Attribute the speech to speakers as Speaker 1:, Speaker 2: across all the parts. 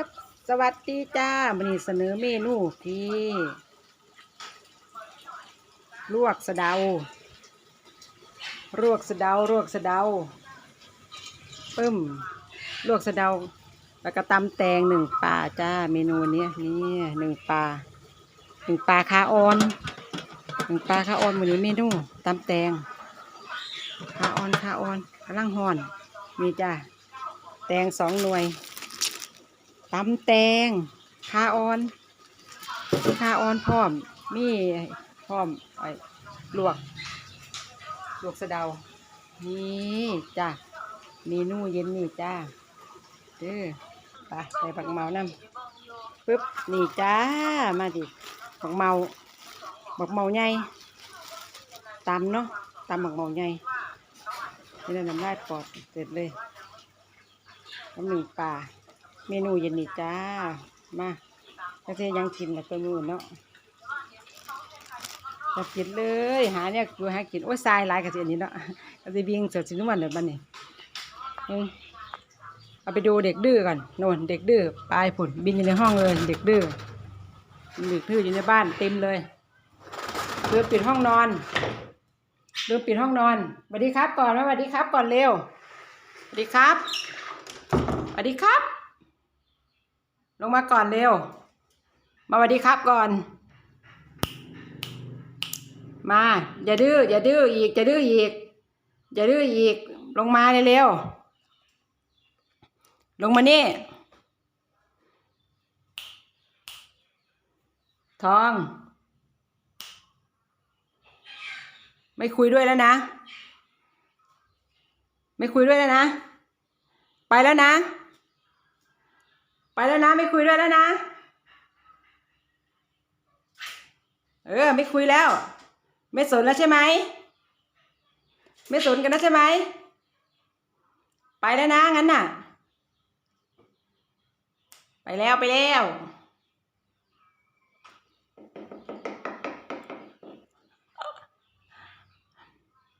Speaker 1: ครับสวัสดีจ้าวันนี้เสนอเมนูที่ลวกสะเดาลวกสะเดาลวกสะเดาปึ้มลวกสะเดาแล้วก็ตำแตงหนึ่งปลาจ้าเมนูนี้นี่หนึ่งปลาหนึ่งปลาคาออนหนึ่งปลาคาออนวันนี้เมนูตำแตงคาออนคาออนกำลังห่อนมีจ้าแตงสองหน่วย ตำแตงคาออนคาออนพร้อมมีพร้อมไอ้ลวก ลวกสะเดา นี่จ้าเมนูเย็นนี่จ้าเด้อไปใส่บักเมาน้ำปึ๊บนี่จ้ามาดิบักเมาบักเมาใหญ่ตำเนาะตำบักเมาใหญ่นี่น้ำลายปอดเสร็จเลยน้ำหนึ่งปลา เมนูเย็นนี่จ้า มาก็จะยังกินแล้วตัวนู้นเนาะจะกินเลย หาเนี่ยกูหากิน โอ้ยทรายหลายกับสิอันนี้เนาะก็จะวิ่งเสือสินวันเดี๋ยวบันนี้มเอาไปดูเด็กดื้อก่อนโน่นเด็กดื้อปลายผุนบินอยู่ในห้องเลย เด็กดื้อเด็กดื้ออยู่ในบ้านเต็มเลยเริ่มปิดห้องนอนเริ่มปิดห้องนอนสวัสดีครับก่อนสวัสดีครับก่อนเร็วสวัสดีครับสวัสดีครับ ลงมาก่อนเร็ว มาสวัสดีครับก่อน มา อย่าดื้อ อย่าดื้ออีก อย่าดื้ออีก อย่าดื้ออีก ลงมาเร็วๆลงมานี่ ทอง ไม่คุยด้วยแล้วนะ ไม่คุยด้วยแล้วนะ ไปแล้วนะ ไปแล้วนะไม่คุยด้วยแล้วนะ เออ ไม่คุยแล้ว ไม่สนแล้วใช่ไหม ไม่สนกันแล้วใช่ไหม ไปแล้วนะงั้นน่ะ ไปแล้วไปแล้ว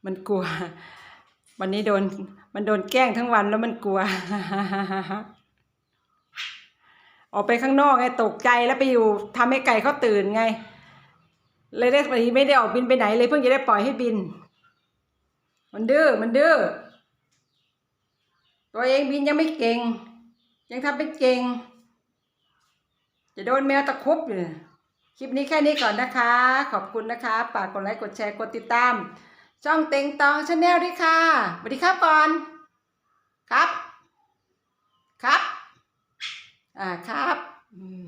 Speaker 1: มันกลัว วันนี้โดน มันโดนแกล้งทั้งวันแล้วมันกลัว ออกไปข้างนอกไงตกใจแล้วไปอยู่ทำให้ไก่เขาตื่นไง เลยได้ไม่ได้ออกบินไปไหนเลยเพิ่งจะได้ปล่อยให้บิน มันดื้อมันดื้อตัวเองบินยังไม่เก่ง ยังทำเป็นเก่ง จะโดนแมวตะครุบอยู่คลิปนี้แค่นี้ก่อนนะคะ ขอบคุณนะคะฝากกดไลค์กดแชร์กดติดตาม ช่องเต็งตองชาแนลด้วยค่ะสวัสดีครับก่อนครับ อ่าครับ อืม